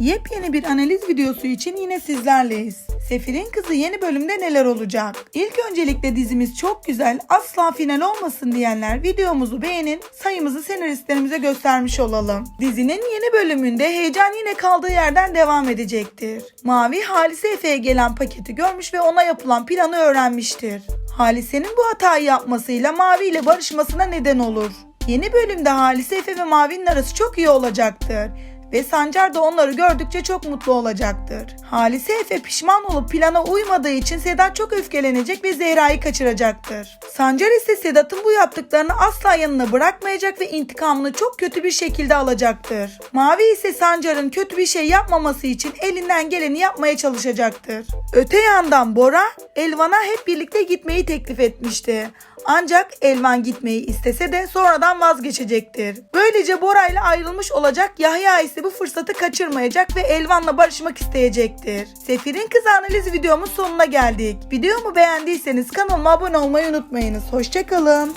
Yepyeni bir analiz videosu için yine sizlerleyiz. Sefir'in kızı yeni bölümde neler olacak? İlk öncelikle dizimiz çok güzel, asla final olmasın diyenler videomuzu beğenin, sayımızı senaristlerimize göstermiş olalım. Dizinin yeni bölümünde heyecan yine kaldığı yerden devam edecektir. Mavi Halise Efe'ye gelen paketi görmüş ve ona yapılan planı öğrenmiştir. Halise'nin bu hatayı yapmasıyla Mavi ile barışmasına neden olur. Yeni bölümde Halise Efe ve Mavi'nin arası çok iyi olacaktır. Ve Sancar da onları gördükçe çok mutlu olacaktır. Halise Efe pişman olup plana uymadığı için Sedat çok öfkelenecek ve Zehra'yı kaçıracaktır. Sancar ise Sedat'ın bu yaptıklarını asla yanına bırakmayacak ve intikamını çok kötü bir şekilde alacaktır. Mavi ise Sancar'ın kötü bir şey yapmaması için elinden geleni yapmaya çalışacaktır. Öte yandan Bora, Elvan'a hep birlikte gitmeyi teklif etmişti. Ancak Elvan gitmeyi istese de sonradan vazgeçecektir. Böylece Bora ile ayrılmış olacak Yahya ise bu fırsatı kaçırmayacak ve Elvan'la barışmak isteyecektir. Sefir'in kız analiz videomun sonuna geldik. Videomu beğendiyseniz kanalıma abone olmayı unutmayınız. Hoşçakalın.